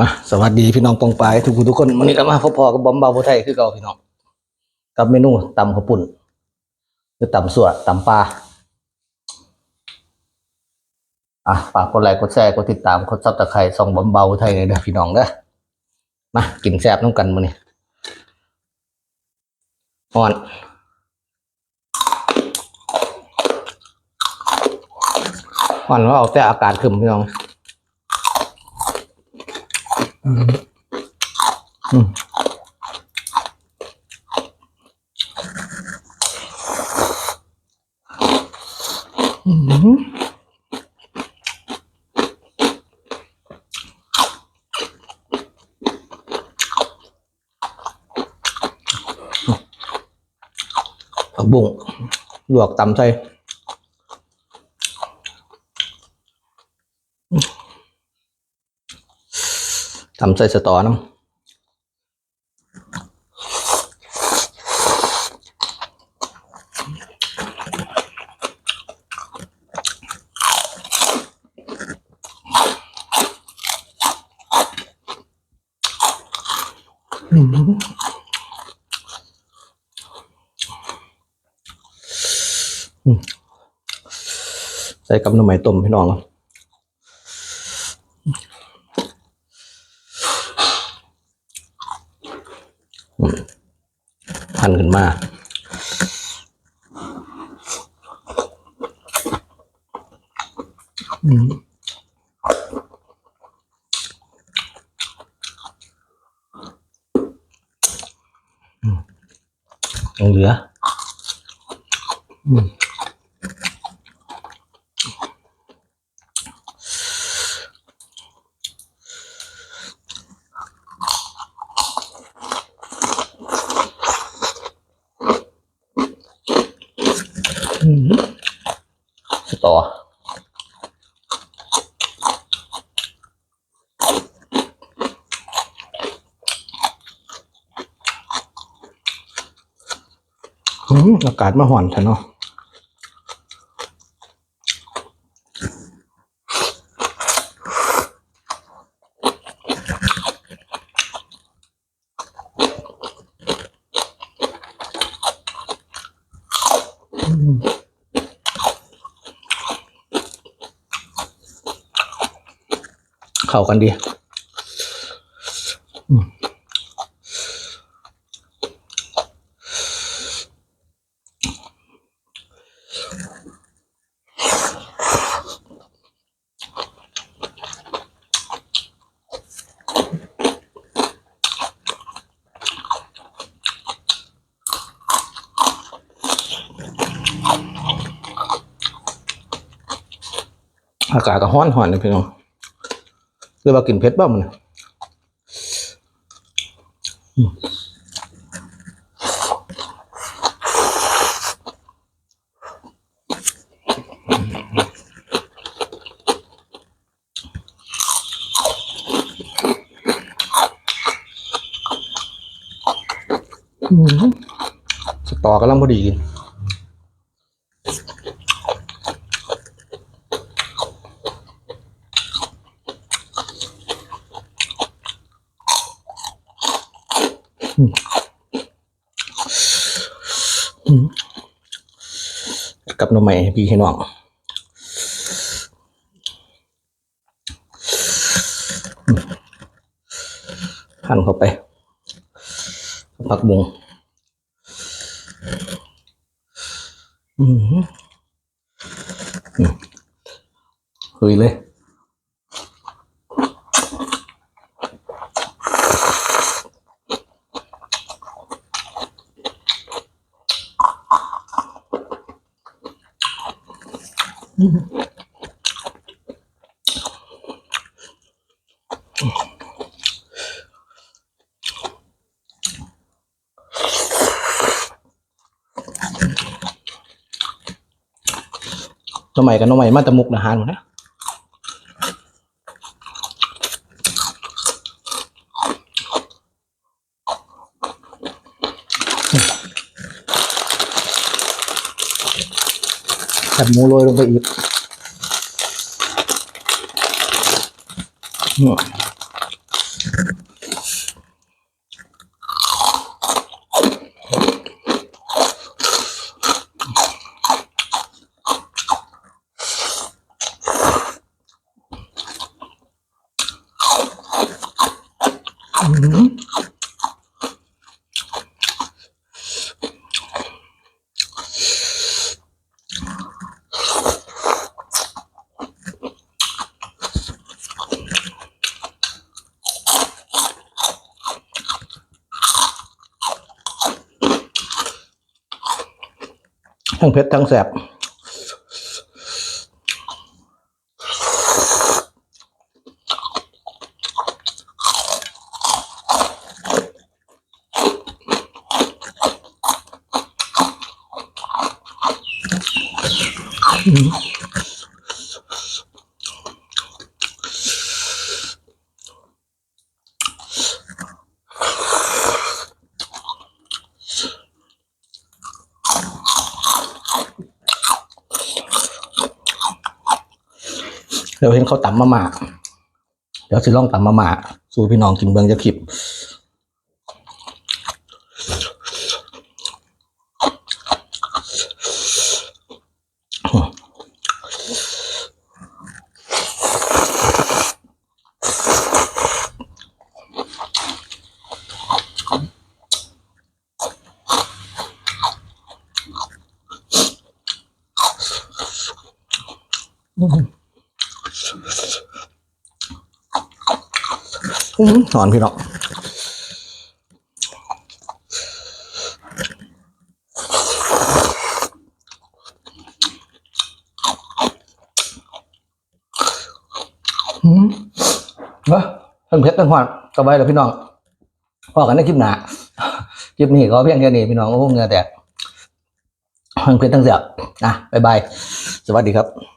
มาสวัสดีพี่น้องปองปายทุกคนทุกคนวันนี้ก็มาพอๆกับบอมบาวผู้ไทยคือเก่าพี่น้องกับเมนูตำข้าวปุ้นหรือตำส่วตำปลาอะฝากกดไลค์กดแชร์กดติดตามกดซับตะไคร้ส่องบอมบาวผู้ไทยเลยเด้อพี่น้องเด้อมากินแซ่บน้ำกันมื้อนี้อ่อนอ่อนว่าเอาแต่อากาศขึ้นพี่น้อง อืมอืมผักบุ้งลวก ตำใส่สตอน้ำใส่กับน้ำไหมต้มพี่น้องครับ พันขึ้นมาอืมอืมเหลือ อืม อืม ต่ออืมอากาศมาห่อนแท้เนาะ เข้ากันดีอากาศก็ฮ้อนห่อนเลยพี่น้อง เรียกว่ากินเผ็ดบ้างมันน่ะอืมอืมสตอกำลังพอดีกิน กับน้ำใหม่พี่ให้น้องหั่นเข้าไปผักบุงอืมอืมเฮ้ยเลย น้องใหม่กับน้องใหม่มาตะมุกนะฮานหมดนะ add more oil over here. ทั้งเผ็ดทั้งแสบ เดี๋ยวเห็นเขาตำมาม่าเดี๋ยวสิลองตำมาม่าสู่พี่น้องกินเบิงจะคลิป อื้อ หอนพี่น้องอืมเว้ยทั้งเพชรทั้งหวานสบายแล้วพี่น้องพอกันในคลิปหนาคลิปนี้ก็เพียงแค่นี้พี่น้องโอ้โหเงือแตกทั้งเพชรทั้งเสียบนะบ๊ายบาย สวัสดีครับ